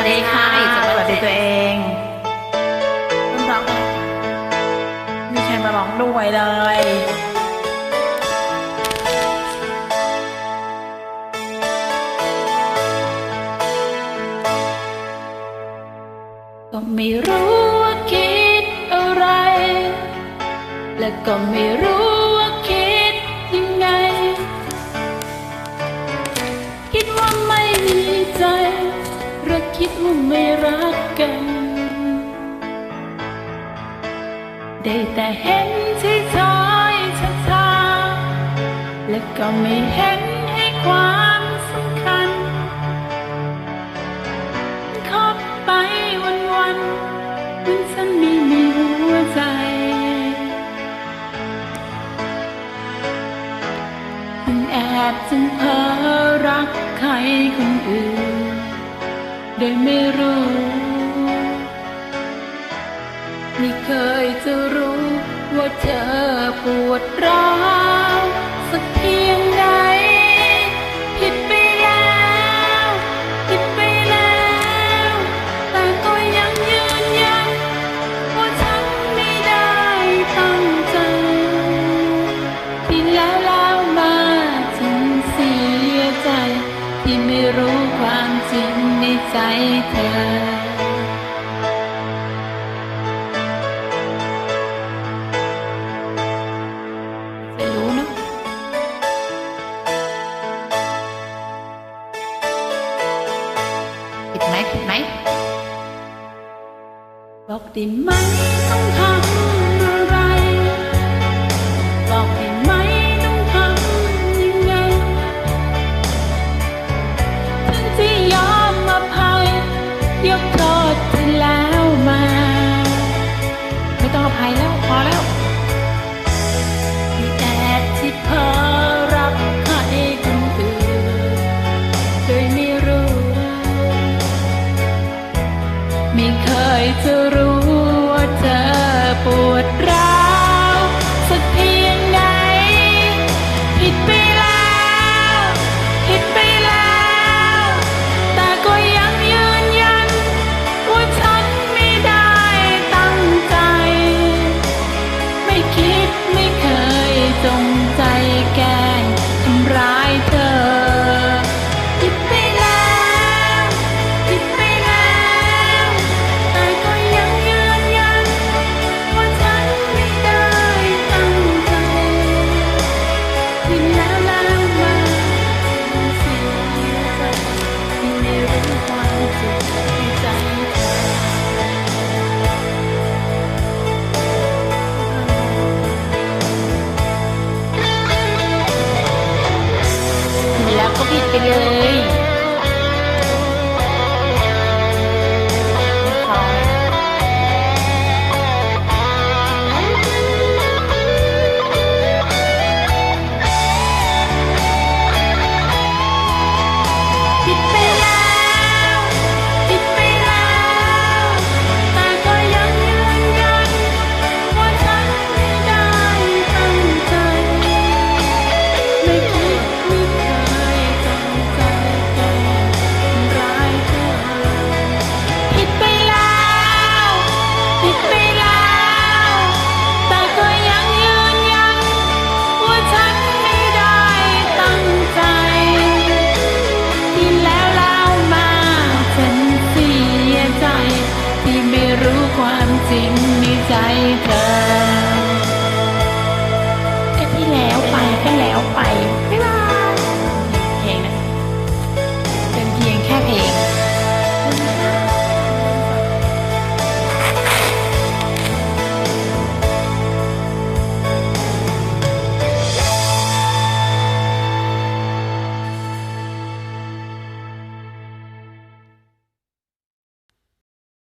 วัสดีค่ะสวัสดีตัวเองต้นร้องมีใครมาร้องด้วยเลยก็ไม่รู้ว่าคิดอะไร และก็ไม่รู้ คิดว่าไม่รักกัน ได้แต่เห็นที่ชายช้าๆและก็ไม่เห็นให้ความสำคัญคบไปวันวันๆมันฉันไม่มีหัวใจจึงแอบจึงเพ้อรักใครคนอื่น โดยไม่รู้ไม่เคยจะรู้ว่าเธอปวดร้าวสักเพียงใดผิดไปแล้วผิดไปแล้ว แต่ก็ยังยืนยันว่าฉันไม่ได้ตั้งใจที่แล้วแล้วมาจึงเสียใจ ที่ไม่รู้ความ จริงในใไม่เคยจะรู้ Yeah. นในใจเธอ